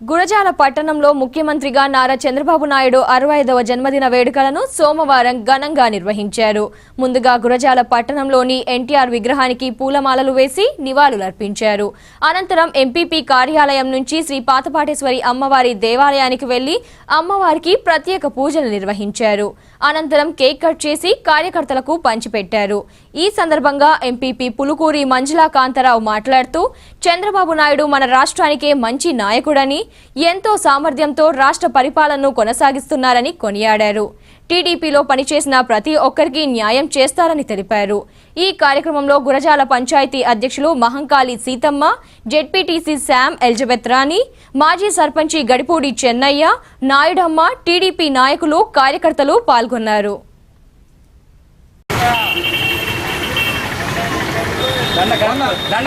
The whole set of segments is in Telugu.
గురజాల పట్టణంలో ముఖ్యమంత్రిగా నారా చంద్రబాబు నాయుడు అరవై ఐదవ జన్మదిన వేడుకలను సోమవారం ఘనంగా నిర్వహించారు. ముందుగా గురజాల పట్టణంలోని ఎన్టీఆర్ విగ్రహానికి పూలమాలలు వేసి నివాళులర్పించారు. అనంతరం ఎంపీపీ కార్యాలయం నుంచి శ్రీ పాతపాటేశ్వరి అమ్మవారి దేవాలయానికి వెళ్ళి అమ్మవారికి ప్రత్యేక పూజలు నిర్వహించారు. అనంతరం కేక్ కట్ చేసి కార్యకర్తలకు పంచిపెట్టారు. ఈ సందర్భంగా ఎంపీపీ పులుకూరి మంజులా కాంతారావు మాట్లాడుతూ చంద్రబాబు నాయుడు మన రాష్ట్రానికే మంచి నాయకుడని ఎంతో సామర్థ్యంతో రాష్ట్ర పరిపాలనను కొనసాగిస్తున్నారని కొనియాడారు. టీడీపీలో పనిచేసిన ప్రతి ఒక్కరికి న్యాయం చేస్తారని తెలిపారు. ఈ కార్యక్రమంలో గురజాల పంచాయతీ అధ్యక్షులు Mahankali Seethamma ZPTC Sam Elizabeth Rani మాజీ సర్పంచి గడిపూడి చెన్నయ్య నాయుడమ్మ టీడీపీ నాయకులు కార్యకర్తలు పాల్గొన్నారు. దండ దండ దండ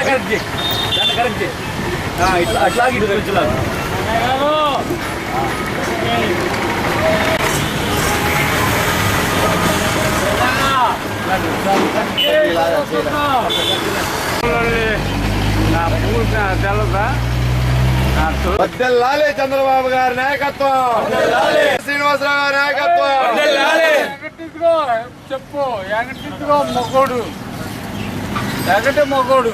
వద్దెల్లాలి చంద్రబాబు గారి నాయకత్వం. శ్రీనివాసరావు గారి నాయకత్వం. చెప్పు ఎగటిదిగో మొగోడు. ఎగటి మొగోడు.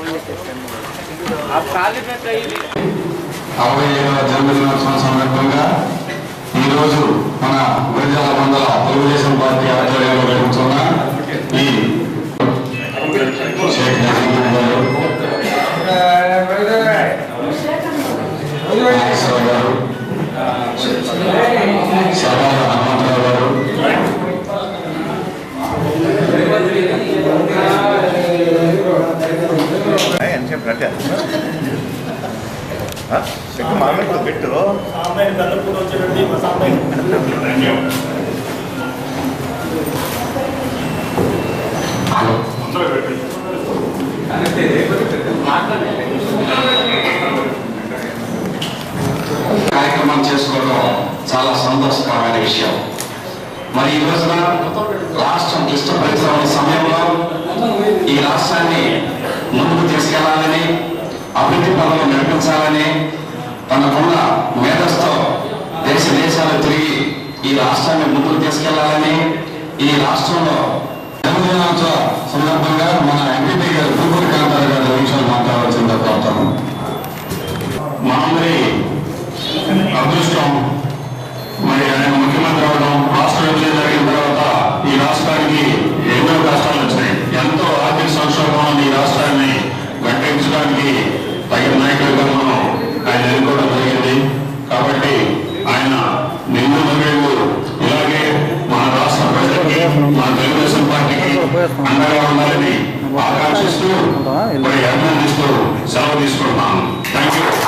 आप काले में कहीं भी పెట్టు. కార్యక్రమం చేసుకోవడం చాలా సంతోషకరమైన విషయం. మరి ఈ రోజున రాష్ట్రం క్లిష్ట పరిశ్రమల సమయంలో ఈ రాష్ట్రాన్ని ముందుకు తీసుకెళ్ళాలని అభివృద్ధి పనులు నడిపించాలని తనకున్న మేధస్తో దేశ దేశాలు తిరిగి ఈ రాష్ట్రాన్ని ముందుకు తీసుకెళ్ళాలని ఈ రాష్ట్రంలో జన్మదినోత్సవ సందర్భంగా మన ఎంపీపీ గారు పూర్వూరి కాంతారు గారు విషయాలు మాట్లాడాల్సిందో కోరుతాను మామూలు ఉండాలని ఆకాంక్షిస్తూ సెలవు తీసుకుంటున్నాను థ్యాంక్ యూ